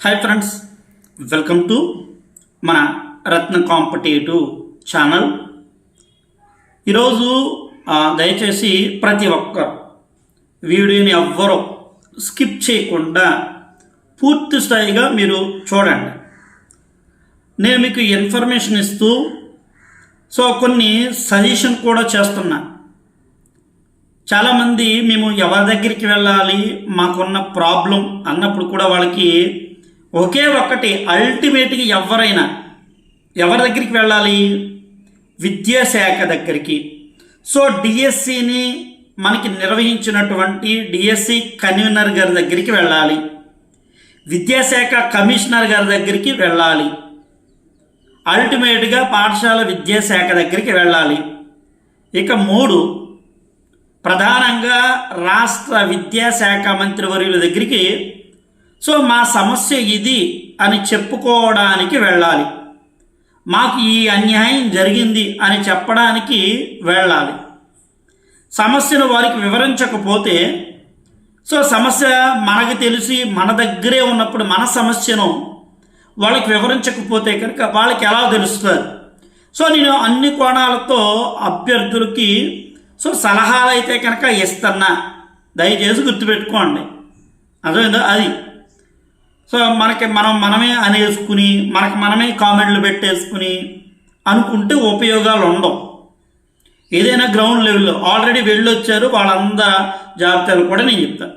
Hi friends welcome to మన రత్న competitive channel ఈరోజు దయచేసి ప్రతి ఒక్కరు వీడియోని ఎవ్వరూ స్కిప్ చేయకుండా పూర్తి స్థాయిగా మీరు చూడండి. నేను మీకు ఇన్ఫర్మేషన్ ఇస్తూ సో కొన్ని సజెషన్ కూడా చేస్తున్నా. చాలామంది మేము ఎవరి దగ్గరికి వెళ్ళాలి మాకున్న ప్రాబ్లం అన్నప్పుడు కూడా వాళ్ళకి ఒకే ఒక్కటి అల్టిమేట్గా ఎవరైనా ఎవరి దగ్గరికి వెళ్ళాలి? విద్యాశాఖ దగ్గరికి. సో డిఎస్సిని మనకి నిర్వహించినటువంటి డిఎస్సి కన్వీనర్ గారి దగ్గరికి వెళ్ళాలి. విద్యాశాఖ కమిషనర్ గారి దగ్గరికి వెళ్ళాలి. అల్టిమేట్గా పాఠశాల విద్యాశాఖ దగ్గరికి వెళ్ళాలి. ఇక మూడు ప్రధానంగా రాష్ట్ర విద్యాశాఖ మంత్రివర్యుల దగ్గరికి సో మా సమస్య ఇది అని చెప్పుకోవడానికి వెళ్ళాలి. మాకు ఈ అన్యాయం జరిగింది అని చెప్పడానికి వెళ్ళాలి. సమస్యను వారికి వివరించకపోతే సో సమస్య మనకు తెలిసి మన దగ్గరే ఉన్నప్పుడు మన సమస్యను వాళ్ళకి వివరించకపోతే కనుక వాళ్ళకి ఎలా తెలుస్తుంది? సో నేను అన్ని కోణాలతో అభ్యర్థులకి సో సలహాలు అయితే కనుక ఇస్తున్నా. దయచేసి గుర్తుపెట్టుకోండి. అర్థమైందా? అది. సో మనకి మనం మనమే అనేసుకుని మనకి మనమే కామెంట్లు పెట్టేసుకుని అనుకుంటే ఉపయోగాలు ఉండవు ఏదైనా గ్రౌండ్ లెవెల్లో ఆల్రెడీ వెళ్ళొచ్చారు వాళ్ళందరి జాబితాలు కూడా నేను చెప్తాను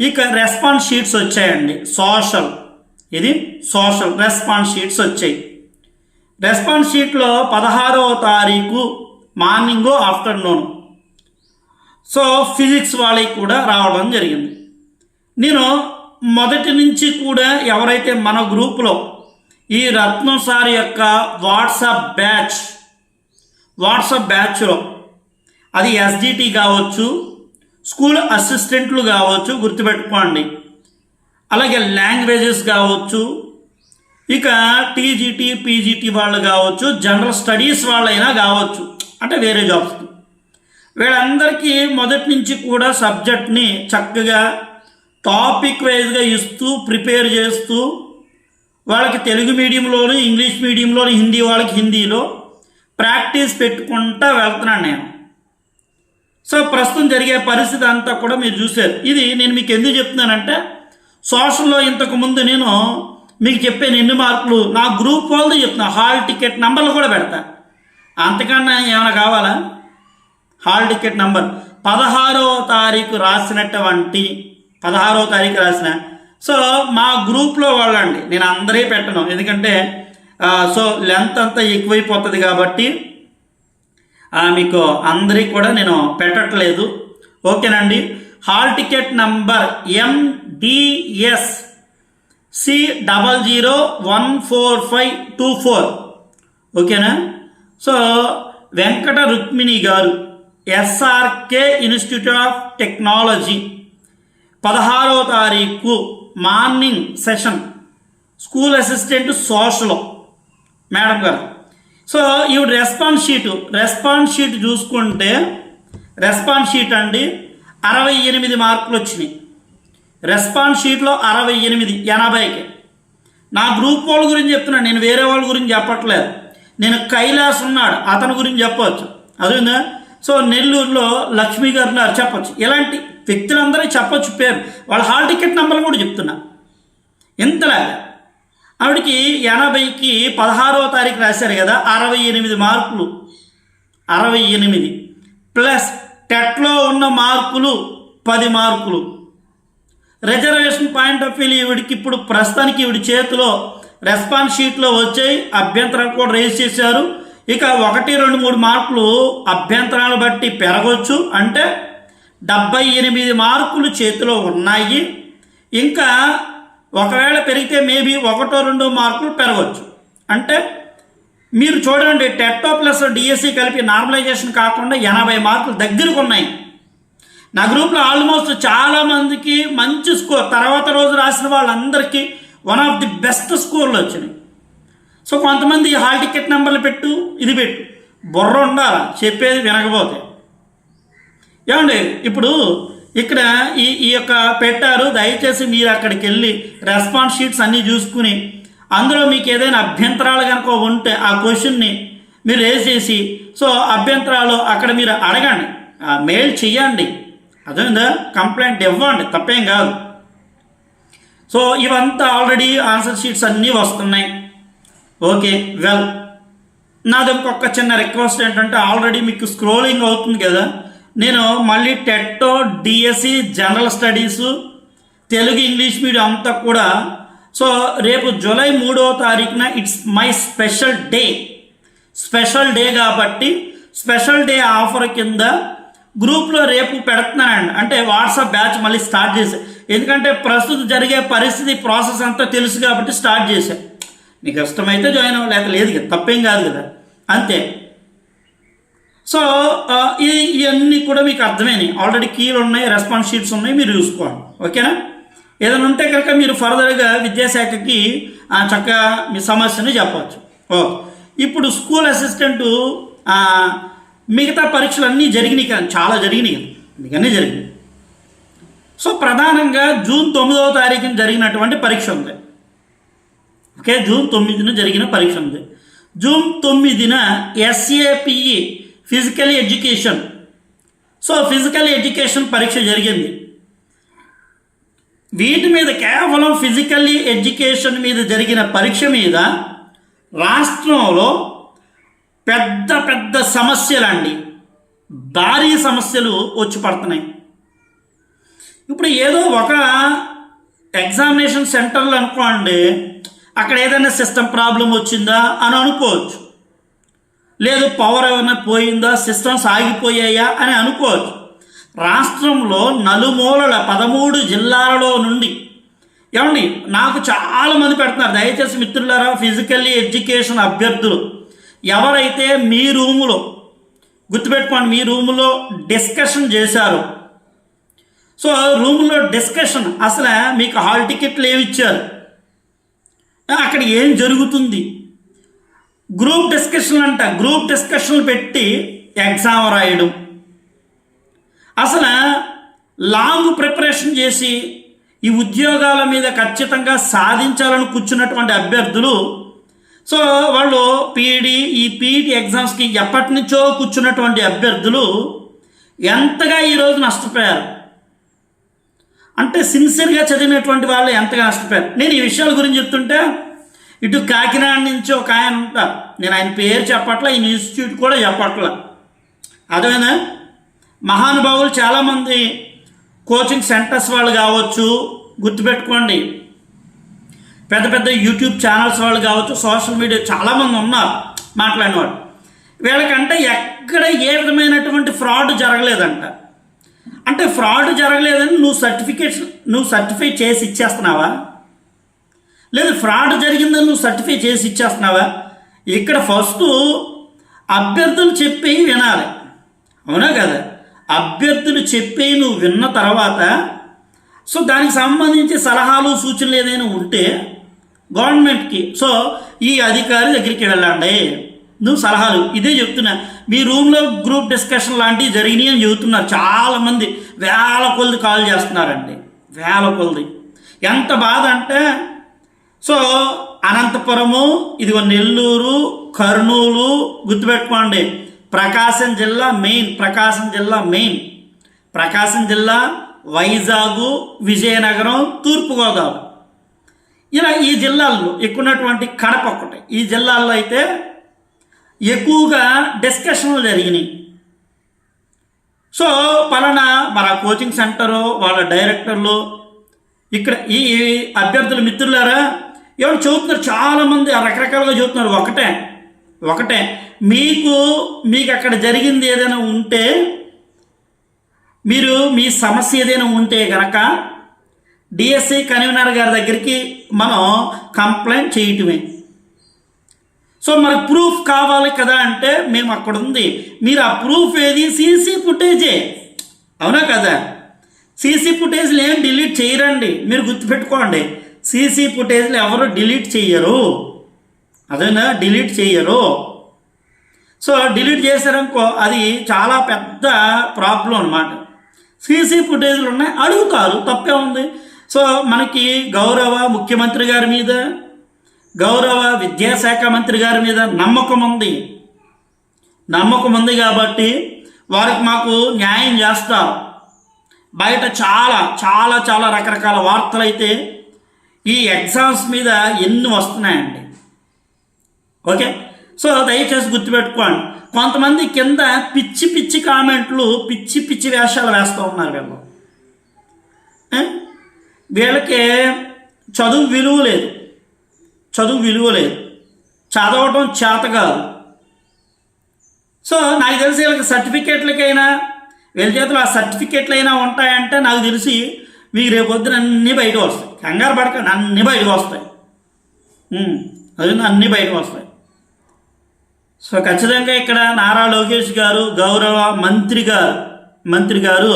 ఇక రెస్పాన్స్ షీట్స్ వచ్చాయండి. సోషల్. ఇది సోషల్ రెస్పాన్స్ షీట్స్ వచ్చాయి. రెస్పాన్స్ షీట్లో పదహారవ తారీఖు మార్నింగ్ ఆఫ్టర్నూన్. సో ఫిజిక్స్ వాళ్ళకి కూడా రావడం జరిగింది. నేను మొదటి నుంచి కూడా ఎవరైతే మన గ్రూపులో ఈ రత్నం సార్ యొక్క వాట్సాప్ బ్యాచ్ వాట్సాప్ బ్యాచ్లో అది ఎస్జిటి కావచ్చు స్కూల్ అసిస్టెంట్లు కావచ్చు గుర్తుపెట్టుకోండి. అలాగే లాంగ్వేజెస్ కావచ్చు ఇక టీజీటీ పీజీటీ వాళ్ళు కావచ్చు జనరల్ స్టడీస్ వాళ్ళైనా కావచ్చు అంటే వేరే జాబ్స్. వీళ్ళందరికీ మొదటి నుంచి కూడా సబ్జెక్ట్ని చక్కగా టాపిక్ వైజ్గా ఇస్తూ ప్రిపేర్ చేస్తూ వాళ్ళకి తెలుగు మీడియంలోను ఇంగ్లీష్ మీడియంలోను హిందీ వాళ్ళకి హిందీలో ప్రాక్టీస్ పెట్టుకుంటా వెళ్తున్నాను నేను. సో ప్రస్తుతం జరిగే పరిస్థితి అంతా కూడా మీరు చూశారు. ఇది నేను మీకు ఎందుకు చెప్తున్నానంటే సోషల్లో ఇంతకు ముందు నేను మీకు చెప్పాను ఎన్ని మార్కులు నా గ్రూప్ వాళ్ళది చెప్తున్నా. హాల్ టికెట్ నంబర్లు కూడా పెడతా. అంతకన్నా ఏమైనా కావాలా? Hall ticket number. పదహారో తారీఖు రాసినటువంటి పదహారవ తారీఖు రాసిన. సో మా గ్రూప్లో వాళ్ళండి. నేను అందరే పెట్టను. ఎందుకంటే సో లెంత్ అంతా ఎక్కువైపోతుంది కాబట్టి మీకు అందరికీ కూడా నేను పెట్టట్లేదు. ఓకేనండి. Hall ticket number MDS C double zero one four five two four. ఓకేనా? సో వెంకట రుక్మిణి గారు ఎస్ఆర్కే ఇన్స్టిట్యూట్ ఆఫ్ టెక్నాలజీ. పదహారో తారీఖు morning session. School assistant social. Madam గారు. సో ఈవిడ రెస్పాన్స్ షీటు రెస్పాన్స్ షీట్ చూసుకుంటే రెస్పాన్స్ షీట్ అండి అరవై ఎనిమిది మార్కులు వచ్చినాయి. రెస్పాన్స్ షీట్లో అరవై ఎనిమిది ఎనభైకి. నా గ్రూప్ వాళ్ళ గురించి చెప్తున్నాను నేను వేరే వాళ్ళ గురించి చెప్పట్లేదు. నేను కైలాస్ ఉన్నాడు అతని గురించి చెప్పవచ్చు అదేందా సో నెల్లూరులో లక్ష్మీ గారు ఉన్నారు చెప్పొచ్చు. ఇలాంటి వ్యక్తులందరూ చెప్పచ్చు పేరు. వాళ్ళ హాల్ టికెట్ నెంబర్లు కూడా చెప్తున్నా. ఇంతలా ఆవిడకి ఎనభైకి పదహారవ తారీఖు రాశారు కదా అరవై ఎనిమిది మార్కులు. అరవై ఎనిమిది. ప్లస్ టెట్లో ఉన్న మార్కులు పది మార్కులు. రిజర్వేషన్ పాయింట్ ఆఫ్ వ్యూ ఈవిడికి ఇప్పుడు ప్రస్తుతానికి ఈవిడి చేతిలో రెస్పాన్స్ షీట్లో వచ్చాయి. అభ్యంతరాలు కూడా రేజ్ చేశారు. ఇక ఒకటి రెండు మూడు మార్కులు అభ్యంతరాలు బట్టి పెరగవచ్చు అంటే డెబ్బై ఎనిమిది మార్కులు చేతిలో ఉన్నాయి. ఇంకా ఒకవేళ పెరిగితే మేబీ ఒకటో రెండో మార్కులు పెరగవచ్చు అంటే మీరు చూడండి టెట్టో ప్లస్ డిఎస్సి కలిపి నార్మలైజేషన్ కాకుండా ఎనభై మార్కులు దగ్గరకు ఉన్నాయి. నా గ్రూప్లో ఆల్మోస్ట్ చాలా మందికి మంచి స్కోర్ తర్వాత రోజు రాసిన వాళ్ళందరికీ వన్ ఆఫ్ ది బెస్ట్ స్కోర్లు వచ్చినాయి. సో కొంతమంది హాల్ టికెట్ నెంబర్లు పెట్టు ఇది పెట్టు. బుర్ర ఉండాలి? చెప్పేది వినకపోతే. ఏమండి ఇప్పుడు ఇక్కడ ఈ ఈ యొక్క పెట్టారు దయచేసి మీరు అక్కడికి వెళ్ళి రెస్పాన్స్ షీట్స్ అన్నీ చూసుకుని అందులో మీకు ఏదైనా అభ్యంతరాలు కనుక ఉంటే ఆ క్వశ్చన్ని మీరు రేజ్ చేసి సో అభ్యంతరాలు అక్కడ మీరు అడగండి. మెయిల్ చెయ్యండి. అదేందా కంప్లైంట్ ఇవ్వండి తప్పేం కాదు. సో ఇవంతా ఆల్రెడీ ఆన్సర్ షీట్స్ అన్నీ వస్తున్నాయి. ఓకే వెల్ నాది ఇంకొక చిన్న రిక్వెస్ట్ ఏంటంటే ఆల్రెడీ మీకు స్క్రోలింగ్ అవుతుంది కదా. నేను మళ్ళీ టెట్టో DSC general studies Telugu English medium అంతా కూడా. సో రేపు జూలై మూడవ తారీఖున it's my special day. Special day కాబట్టి స్పెషల్ డే ఆఫర్ కింద గ్రూప్లో రేపు పెడుతున్నానండి. అంటే వాట్సాప్ బ్యాచ్ మళ్ళీ స్టార్ట్ చేశాను ఎందుకంటే ప్రస్తుతం జరిగే పరిస్థితి ప్రాసెస్ అంతా తెలుసు కాబట్టి స్టార్ట్ చేశాను నీకు ఇష్టమైతే జాయిన్ అవ్వ లేక లేదు కదా తప్పేం కాదు కదా. అంతే. సో ఈ ఇవన్నీ కూడా మీకు అర్థమైనాయి. ఆల్రెడీ కీలు ఉన్నాయి రెస్పాన్స్ షీట్స్ ఉన్నాయి మీరు చూసుకోండి ఓకేనా? ఏదైనా ఉంటే కనుక మీరు ఫర్దర్గా విద్యాశాఖకి చక్కగా మీ సమస్యను చెప్పవచ్చు. ఓ ఇప్పుడు స్కూల్ అసిస్టెంటు మిగతా పరీక్షలు అన్నీ జరిగినాయి కదా చాలా జరిగినాయి కదా. మీకన్నీ జరిగినాయి. సో ప్రధానంగా జూన్ తొమ్మిదవ తారీఖున జరిగినటువంటి పరీక్ష ఉంది. ఓకే జూన్ తొమ్మిదిన జరిగిన పరీక్ష ఉంది. జూన్ తొమ్మిదిన SAPE physical education so physical education పరీక్ష జరిగింది. వీటి మీద కేవలం ఫిజికల్ ఎడ్యుకేషన్ మీద జరిగిన పరీక్ష మీద రాష్ట్రంలో పెద్ద పెద్ద సమస్యలండి. భారీ సమస్యలు వచ్చి పడుతున్నాయి. ఇప్పుడు ఏదో ఒక ఎగ్జామినేషన్ సెంటర్లు అనుకోండి అక్కడ ఏదైనా సిస్టమ్ ప్రాబ్లం వచ్చిందా అని అనుకోవచ్చు. లేదు పవర్ ఏమైనా పోయిందా? సిస్టమ్స్ ఆగిపోయాయా అని అనుకోవచ్చు. రాష్ట్రంలో నలుమూలల పదమూడు జిల్లాలలో నుండి ఏమండి నాకు చాలామంది పెడుతున్నారు. దయచేసి మిత్రులారా ఫిజికల్లీ ఎడ్యుకేషన్ అభ్యర్థులు ఎవరైతే మీ రూములో గుర్తుపెట్టుకోండి మీ రూములో డిస్కషన్ చేశారు. సో రూమ్లో డిస్కషన్ అసలు మీకు హాల్ టికెట్లు ఏమి ఇచ్చారు అక్కడ ఏం జరుగుతుంది? గ్రూప్ డిస్కషన్ అంట. గ్రూప్ డిస్కషన్లు పెట్టి ఎగ్జామ్ రాయడం. అసలు లాంగ్ ప్రిపరేషన్ చేసి ఈ ఉద్యోగాల మీద ఖచ్చితంగా సాధించాలని కూర్చున్నటువంటి అభ్యర్థులు సో వాళ్ళు పీఈడి ఈ పీఈడి ఎగ్జామ్స్కి ఎప్పటి నుంచో కూర్చున్నటువంటి అభ్యర్థులు ఎంతగా ఈరోజు నష్టపోయారు? అంటే సిన్సియర్గా చదివినటువంటి వాళ్ళు ఎంతగా నష్టపోయారు? నేను ఈ విషయాల గురించి చెప్తుంటే ఇటు కాకినాడ నుంచి ఒక ఆయన ఉంటారు నేను ఆయన పేరు చెప్పట్లా ఈ ఇన్స్టిట్యూట్ కూడా చెప్పట్లా. అదేనా? మహానుభావులు చాలామంది కోచింగ్ సెంటర్స్ వాళ్ళు కావచ్చు గుర్తుపెట్టుకోండి. పెద్ద పెద్ద యూట్యూబ్ ఛానల్స్ వాళ్ళు కావచ్చు సోషల్ మీడియా చాలామంది ఉన్నారు మాట్లాడినవాడు వీళ్ళకంటే ఎక్కడ ఏ విధమైనటువంటి ఫ్రాడ్ జరగలేదంట. అంటే ఫ్రాడ్ జరగలేదని నువ్వు సర్టిఫికేట్ నువ్వు సర్టిఫై చేసి ఇచ్చేస్తున్నావా? లేదు ఫ్రాడ్ జరిగిందని నువ్వు సర్టిఫై చేసి ఇచ్చేస్తున్నావా? ఇక్కడ ఫస్ట్ అభ్యర్థులు చెప్పేవి వినాలి. అవునా కదా? అభ్యర్థులు చెప్పి నువ్వు విన్న తర్వాత సో దానికి సంబంధించి సలహాలు సూచనలు ఏదైనా ఉంటే గవర్నమెంట్కి సో ఈ అధికారి దగ్గరికి వెళ్ళండి. నువ్వు సలహాలు ఇదే చెప్తున్నా. మీ రూమ్లో గ్రూప్ డిస్కషన్ లాంటివి జరిగినాయి అని చెబుతున్నారు. చాలామంది వేల కొలది కాల్ చేస్తున్నారండి. వేల కొలది. ఎంత బాధ అంటే సో అనంతపురము ఇదిగో నెల్లూరు కర్నూలు గుర్తుపెట్టుకోండి. ప్రకాశం జిల్లా మెయిన్ ప్రకాశం జిల్లా మెయిన్. ప్రకాశం జిల్లా వైజాగు విజయనగరం తూర్పుగోదావరి. ఇలా ఈ జిల్లాల్లో ఎక్కువ ఉన్నటువంటి కడప ఒకటి ఈ జిల్లాల్లో అయితే ఎక్కువగా డిస్కషన్లు జరిగినాయి. సో పలానా మన కోచింగ్ సెంటరు వాళ్ళ డైరెక్టర్లు ఇక్కడ ఈ ఈ అభ్యర్థుల మిత్రులారా ఎవరు చదువుతున్నారు చాలామంది రకరకాలుగా చదువుతున్నారు. ఒకటే ఒకటే. మీకు మీకు అక్కడ జరిగింది ఏదైనా ఉంటే మీరు మీ సమస్య ఏదైనా ఉంటే కనుక డిఎస్సి కన్వీనర్ గారి దగ్గరికి మనం కంప్లైంట్ చేయటమే. సో మనకు ప్రూఫ్ కావాలి కదా అంటే మేము అక్కడ ఉంది. మీరు ఆ ప్రూఫ్ ఏది? సీసీ ఫుటేజే. అవునా కదా? సీసీ ఫుటేజ్లు ఏం డిలీట్ చేయరండి. మీరు గుర్తుపెట్టుకోండి. సీసీ ఫుటేజ్లు ఎవరు డిలీట్ చెయ్యరు? అదేనా? డిలీట్ చెయ్యరు. సో డిలీట్ చేశారనుకో అది చాలా పెద్ద ప్రాబ్లం అనమాట సీసీ ఫుటేజ్లు ఉన్నాయి అడుగుతారు తప్పే ఉంది. సో మనకి గౌరవ ముఖ్యమంత్రి గారి మీద గౌరవ విద్యాశాఖ మంత్రి గారి మీద నమ్మకం ఉంది. నమ్మకం ఉంది కాబట్టి వారికి మాకు న్యాయం చేస్తారు. బయట చాలా చాలా చాలా రకరకాల వార్తలు అయితే ఈ ఎగ్జామ్స్ మీద ఎన్ని వస్తున్నాయండి. ఓకే? సో దయచేసి గుర్తుపెట్టుకోండి. కొంతమంది కింద పిచ్చి పిచ్చి కామెంట్లు పిచ్చి పిచ్చి వేషాలు వేస్తూ ఉన్నారు వీళ్ళు. వీళ్ళకి చదువు విలువ లేదు. చదువు విలువ లేదు. చదవటం చేత కాదు. సో నాకు తెలిసి వీళ్ళకి సర్టిఫికేట్లకైనా వీళ్ళ చేతిలో ఆ సర్టిఫికేట్లు అయినా ఉంటాయంటే నాకు తెలిసి మీకు రేపు పొద్దున అన్నీ బయటకు వస్తాయి. కంగారు పడకండి అన్నీ బయటకు వస్తాయి. అది అన్నీ బయటకు వస్తాయి. సో ఖచ్చితంగా ఇక్కడ నారా లోకేష్ గారు గౌరవ మంత్రి గారు మంత్రి గారు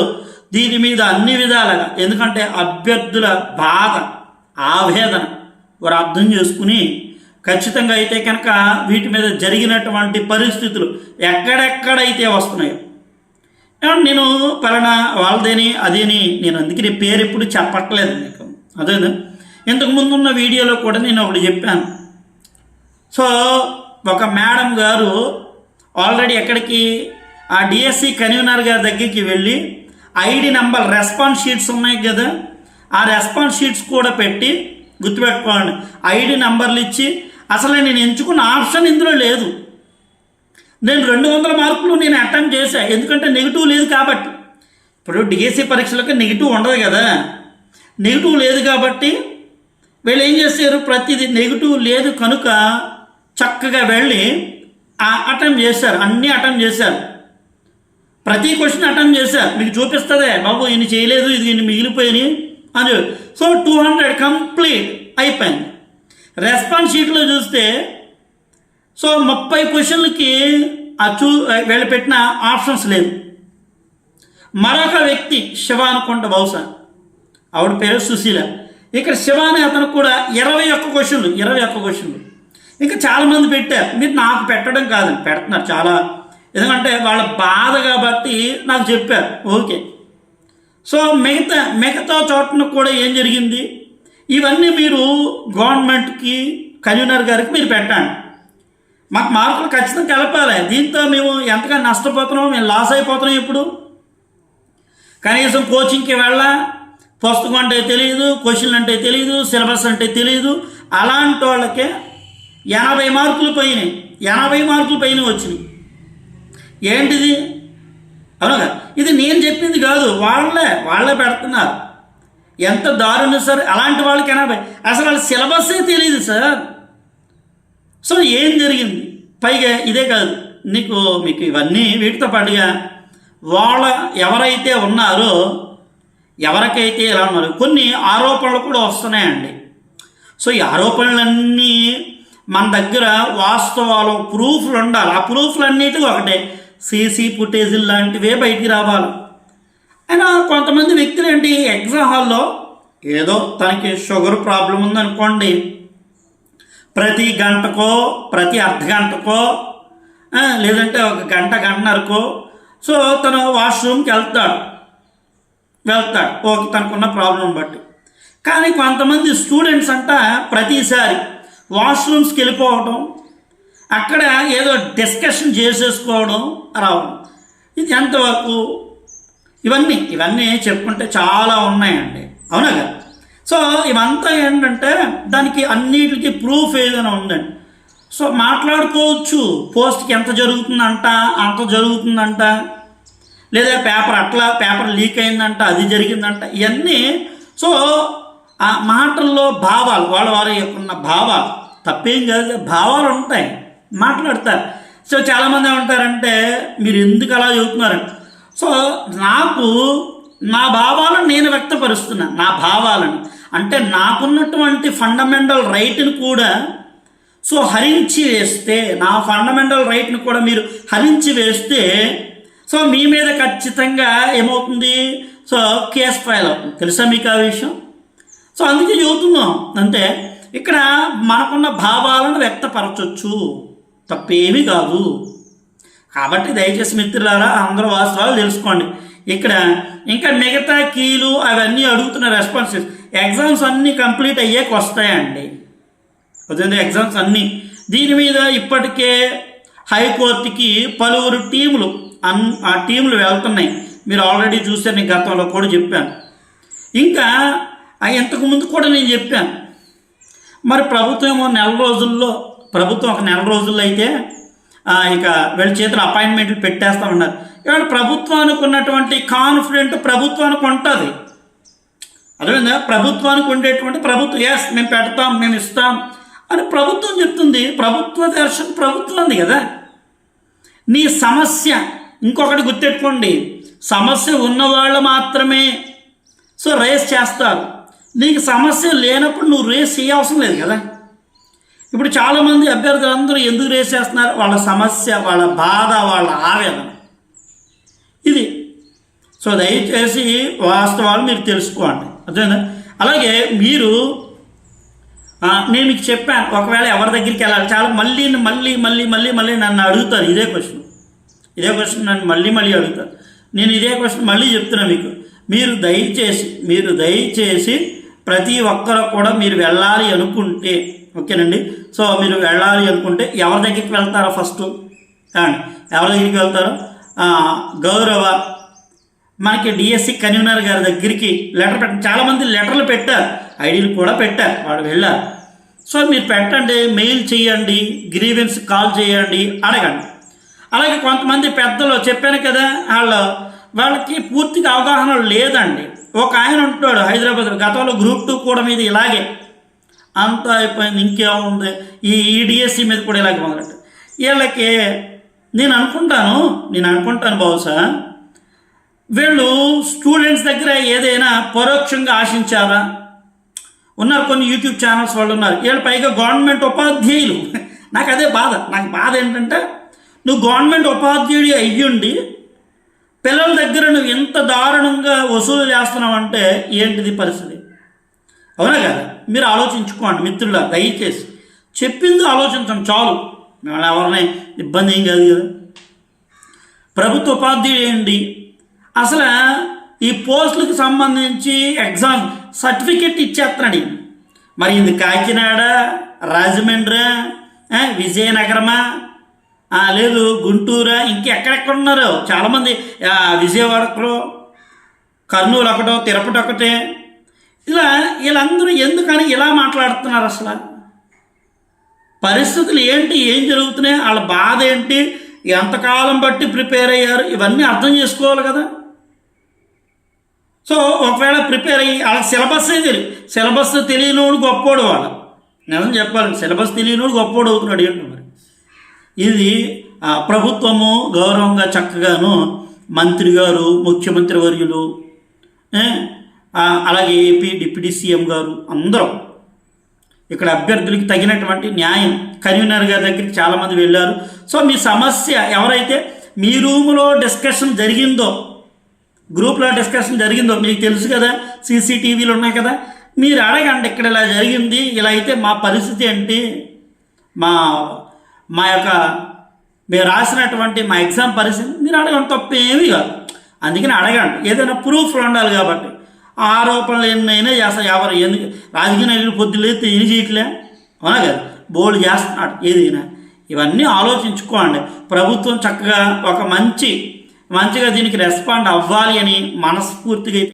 దీని మీద అన్ని విధాలుగా ఎందుకంటే అభ్యర్థుల బాధ ఆవేదన వారు అర్థం చేసుకుని ఖచ్చితంగా అయితే కనుక వీటి మీద జరిగినటువంటి పరిస్థితులు ఎక్కడెక్కడైతే వస్తున్నాయో నేను పలానా వాళ్ళదేని అదేని నేను అందుకే నీ పేరు ఎప్పుడు చెప్పట్లేదు మీకు అదేనా? ఇంతకు ముందున్న వీడియోలో కూడా నేను ఒకటి చెప్పాను. సో ఒక మేడం గారు ఆల్రెడీ ఎక్కడికి ఆ డిఎస్సి కన్వీనర్ గారి దగ్గరికి వెళ్ళి ఐడి నెంబర్ రెస్పాన్స్ షీట్స్ ఉన్నాయి కదా ఆ రెస్పాన్స్ షీట్స్ కూడా పెట్టి గుర్తుపెట్టుకోండి. ఐడి నెంబర్లు ఇచ్చి అసలు నేను ఎంచుకున్న ఆప్షన్ ఇందులో లేదు. నేను రెండు వందల మార్కులు నేను అటెంప్ట్ చేశాను ఎందుకంటే నెగిటివ్ లేదు కాబట్టి. ఇప్పుడు డిఎస్సి పరీక్షలకు నెగిటివ్ ఉండదు కదా. నెగిటివ్ లేదు కాబట్టి వీళ్ళు ఏం చేశారు? ప్రతిదీ నెగిటివ్ లేదు కనుక చక్కగా వెళ్ళి అటెంప్ట్ చేశారు. అన్నీ అటెంప్ట్ చేశారు. ప్రతి క్వశ్చన్ అటెంప్ట్ చేశారు. మీకు చూపిస్తుందే బాబు ఈయన చేయలేదు ఇది ఈయన మిగిలిపోయినాయి అని సో టూ హండ్రెడ్ కంప్లీట్ అయిపోయింది. రెస్పాన్స్ షీట్లో చూస్తే సో ముప్పై క్వశ్చన్లకి ఆ చూ వీళ్ళు పెట్టిన ఆప్షన్స్ లేదు మరొక వ్యక్తి శివ అనుకుంటా బహుశా. ఆవిడ పేరు సుశీల. ఇక్కడ శివ అనే అతను కూడా ఇరవై ఒక్క క్వశ్చన్లు ఇరవై ఒక్క క్వశ్చన్లు. ఇంకా చాలామంది పెట్టారు. మీరు నాకు పెట్టడం కాదండి పెడుతున్నారు చాలా. ఎందుకంటే వాళ్ళ బాధ కాబట్టి నాకు చెప్పారు. ఓకే. సో మిగతా మిగతా చోటను కూడా ఏం జరిగింది? ఇవన్నీ మీరు గవర్నమెంట్కి కన్వీనర్ గారికి మీరు పెట్టండి. మాకు మార్కులు ఖచ్చితంగా కలపాలి. దీంతో మేము ఎంతగా నష్టపోతున్నాం మేము లాస్ అయిపోతున్నాం ఇప్పుడు. కనీసం కోచింగ్కి వెళ్ళ పుస్తకం అంటే తెలియదు క్వశ్చన్లు అంటే తెలియదు సిలబస్ అంటే తెలియదు అలాంటి వాళ్ళకే ఎనభై మార్కులు పోయినాయి. ఎనభై మార్కులు పైన వచ్చినాయి. ఏంటిది? అవునుగా ఇది నేను చెప్పింది కాదు. వాళ్ళే వాళ్ళే పెడుతున్నారు. ఎంత దారుణ సార్? అలాంటి వాళ్ళకి ఎనభై. అసలు వాళ్ళ సిలబస్సే తెలియదు సార్. సో ఏం జరిగింది? పైగా ఇదే కాదు నీకు మీకు ఇవన్నీ వీటితో పాటుగా వాళ్ళ ఎవరైతే ఉన్నారో ఎవరికైతే ఎలా ఉన్నారు కొన్ని ఆరోపణలు కూడా వస్తున్నాయండి. సో ఈ ఆరోపణలన్నీ మన దగ్గర వాస్తవాలు ప్రూఫ్లు ఉండాలి. ఆ ప్రూఫ్లు అన్నిటికీ ఒకటే సీసీ ఫుటేజీలు లాంటివే బయటికి రావాలి. అయినా కొంతమంది వ్యక్తులు ఏంటి ఎగ్జామ్ హాల్లో ఏదో తనకి షుగర్ ప్రాబ్లం ఉందనుకోండి ప్రతి గంటకో ప్రతి అర్ధ గంటకో లేదంటే ఒక గంట గంటన్నరకో. సో తను వాష్రూమ్కి వెళ్తాడు. వెళ్తాడు. ఒక తనకున్న ప్రాబ్లం బట్టి. కానీ కొంతమంది స్టూడెంట్స్ అంట ప్రతిసారి వాష్రూమ్స్కి వెళ్ళిపోవడం అక్కడ ఏదో డిస్కషన్ చేసేసుకోవడం రావడం. ఇది ఎంతవరకు? ఇవన్నీ ఇవన్నీ చెప్పుకుంటే చాలా ఉన్నాయండి. అవునా కదా? సో ఇవంతా ఏంటంటే దానికి అన్నిటికి ప్రూఫ్ ఏదైనా ఉందండి. సో మాట్లాడుకోవచ్చు. పోస్ట్కి ఎంత జరుగుతుందంట అంత జరుగుతుందంట. లేదా పేపర్ అట్లా పేపర్ లీక్ అయిందంట అది జరిగిందంట ఇవన్నీ సో ఆ మాటల్లో భావాలు వాళ్ళ వారి యొక్క ఉన్న భావాలు. తప్పేం కాదు భావాలు ఉంటాయి. మాట్లాడతారు. సో చాలామంది ఏమంటారంటే మీరు ఎందుకు అలా చెబుతున్నారంటే సో నాకు నా భావాలను నేను వ్యక్తపరుస్తున్నాను నా భావాలను. అంటే నాకున్నటువంటి ఫండమెంటల్ రైట్ని కూడా సో హరించి వేస్తే నా ఫండమెంటల్ రైట్ని కూడా మీరు హరించి వేస్తే సో మీ మీద ఖచ్చితంగా ఏమవుతుంది? సో కేసు ఫైల్ అవుతుంది. తెలుసా మీకు ఆ విషయం? సో అందుకే చెబుతున్నాం. అంటే ఇక్కడ మనకున్న భావాలను వ్యక్తపరచొచ్చు. తప్పేమీ కాదు. కాబట్టి దయచేసి మిత్రులారా అందరూ వాస్తవాలు తెలుసుకోండి. ఇక్కడ ఇంకా మిగతా కీలు అవన్నీ అడుగుతున్న రెస్పాన్సెస్ ఎగ్జామ్స్ అన్నీ కంప్లీట్ అయ్యాక వస్తాయండి. అదే ఎగ్జామ్స్ అన్నీ. దీని మీద ఇప్పటికే హైకోర్టుకి పలువురు టీములు అన్ ఆ టీములు వెళ్తున్నాయి. మీరు ఆల్రెడీ చూసారు నేను గతంలో కూడా చెప్పాను. ఇంకా ఇంతకుముందు కూడా నేను చెప్పాను. మరి ప్రభుత్వం నెల రోజుల్లో ప్రభుత్వం ఒక నెల రోజుల్లో అయితే ఇక వీళ్ళ చేతులు అపాయింట్మెంట్లు పెట్టేస్తా ఉన్నారు. ఇవాళ ప్రభుత్వానికి ఉన్నటువంటి కాన్ఫిడెంట్ ప్రభుత్వానికి ఉంటుంది. అదేవిధంగా ప్రభుత్వానికి ఉండేటువంటి ప్రభుత్వం ఎస్ మేము పెడతాం మేము ఇస్తాం అని ప్రభుత్వం చెప్తుంది. ప్రభుత్వ దర్శనం ప్రభుత్వం ఉంది కదా. నీ సమస్య ఇంకొకటి గుర్తెట్టుకోండి సమస్య ఉన్నవాళ్ళు మాత్రమే. సో రేస్ చేస్తారు. నీకు సమస్య లేనప్పుడు నువ్వు రేస్ చేయవసరం లేదు కదా. ఇప్పుడు చాలామంది అభ్యర్థులు అందరూ ఎందుకు రేస్ చేస్తున్నారు? వాళ్ళ సమస్య వాళ్ళ బాధ వాళ్ళ ఆవేదన. ఇది. సో దయచేసి వాస్తవాలు మీరు తెలుసుకోండి. అర్థమైందా? అలాగే మీరు నేను మీకు చెప్పాను ఒకవేళ ఎవరి దగ్గరికి వెళ్ళాలి చాలా మళ్ళీ మళ్ళీ మళ్ళీ మళ్ళీ మళ్ళీ నన్ను అడుగుతారు ఇదే క్వశ్చన్ ఇదే క్వశ్చన్ నన్ను మళ్ళీ మళ్ళీ అడుగుతారు. నేను ఇదే క్వశ్చన్ మళ్ళీ చెప్తున్నా మీకు. మీరు దయచేసి మీరు దయచేసి ప్రతి ఒక్కరు కూడా మీరు వెళ్ళాలి అనుకుంటే ఓకేనండి? సో మీరు వెళ్ళాలి అనుకుంటే ఎవరి దగ్గరికి వెళ్తారో ఫస్ట్ అండి ఎవరి దగ్గరికి వెళ్తారో? గౌరవ మనకి డిఎస్సి కన్వీనర్ గారి దగ్గరికి లెటర్ పెట్ట చాలామంది లెటర్లు పెట్టారు. ఐడీలు కూడా పెట్టారు. వాళ్ళు వెళ్ళారు. సో మీరు పెట్టండి మెయిల్ చేయండి గ్రీవెన్స్ కాల్ చేయండి అడగండి. అలాగే కొంతమంది పెద్దలు చెప్పాను కదా వాళ్ళు వాళ్ళకి పూర్తిగా అవగాహన లేదండి. ఒక ఆయన ఉంటాడు హైదరాబాద్ గతంలో గ్రూప్ టూ కూడా మీద ఇలాగే అంతా అయిపోయింది ఇంకేముంది? ఈ ఈ డిఎస్సి మీద కూడా ఇలాగే మొదలెట్టు. వీళ్ళకి నేను అనుకుంటాను నేను అనుకుంటాను బహుశా వీళ్ళు స్టూడెంట్స్ దగ్గర ఏదైనా పరోక్షంగా ఆశించారా? ఉన్నారు కొన్ని యూట్యూబ్ ఛానల్స్ వాళ్ళు ఉన్నారు. వీళ్ళు పైగా గవర్నమెంట్ ఉపాధ్యాయులు. నాకు అదే బాధ. నాకు బాధ ఏంటంటే నువ్వు గవర్నమెంట్ ఉపాధ్యాయుడి అయ్యుండి పిల్లల దగ్గర నువ్వు ఎంత దారుణంగా వసూలు చేస్తున్నావు అంటే ఏంటిది పరిస్థితి? అవునా కదా? మీరు ఆలోచించుకోండి మిత్రుల దయచేసి. చెప్పింది ఆలోచించండి చాలు. మిమ్మల్ని ఎవరిని ఇబ్బంది ఏం కాదు కదా? ప్రభుత్వ ఉపాధ్యాయుడు ఏంటి? అసలు ఈ పోస్టులకు సంబంధించి ఎగ్జామ్ సర్టిఫికెట్ ఇచ్చేస్తున్నాడు మరి ఇది కాకినాడ రాజమండ్రి విజయనగరమా లేదు గుంటూరా ఇంకెక్కడెక్కడ ఉన్నారు చాలామంది విజయవాడ కర్నూలు ఒకటో తిరుపతి ఒకటే ఇలా వీళ్ళందరూ ఎందుకని ఇలా మాట్లాడుతున్నారు అసలు? పరిస్థితులు ఏంటి? ఏం జరుగుతున్నాయి? వాళ్ళ బాధ ఏంటి? ఎంతకాలం బట్టి ప్రిపేర్ అయ్యారు? ఇవన్నీ అర్థం చేసుకోవాలి కదా. సో ఒకవేళ ప్రిపేర్ అయ్యి వాళ్ళ సిలబస్ తెలియదు సిలబస్ తెలియనోడు గొప్పోడు వాళ్ళ నిజం చెప్పాలి సిలబస్ తెలియనోడు గొప్పోడు అవుతున్నాడు ఏంటి మరి? ఇది ప్రభుత్వము గౌరవంగా చక్కగాను మంత్రి గారు ముఖ్యమంత్రి వర్యులు అలాగే ఏపీ డిప్యూటీ సీఎం గారు అందరూ ఇక్కడ అభ్యర్థులకి తగినటువంటి న్యాయం. కన్వీనర్ గారి దగ్గరికి చాలామంది వెళ్ళారు. సో మీ సమస్య ఎవరైతే మీ రూములో డిస్కషన్ జరిగిందో గ్రూప్లో డిస్కషన్ జరిగిందో మీకు తెలుసు కదా సీసీటీవీలు ఉన్నాయి కదా మీరు అడగండి ఇక్కడ ఇలా జరిగింది ఇలా అయితే మా పరిస్థితి ఏంటి మా మా యొక్క మీరు రాసినటువంటి మా ఎగ్జామ్ పరిస్థితి మీరు అడగండి తప్పేమీ కాదు. అందుకని అడగండి. ఏదైనా ప్రూఫ్లు ఉండాలి కాబట్టి. ఆరోపణలు ఎన్నైనా చేస్తారు ఎవరు ఎందుకు? రాజకీయ నాయకులు పొద్దులేదు ఏం చేయట్లే? అవునా కదా? బోల్డ్ చేస్తున్నాడు ఏదైనా. ఇవన్నీ ఆలోచించుకోండి. ప్రభుత్వం చక్కగా ఒక మంచి మంచిగా దీనికి రెస్పాండ్ అవ్వాలి అని మనస్ఫూర్తిగా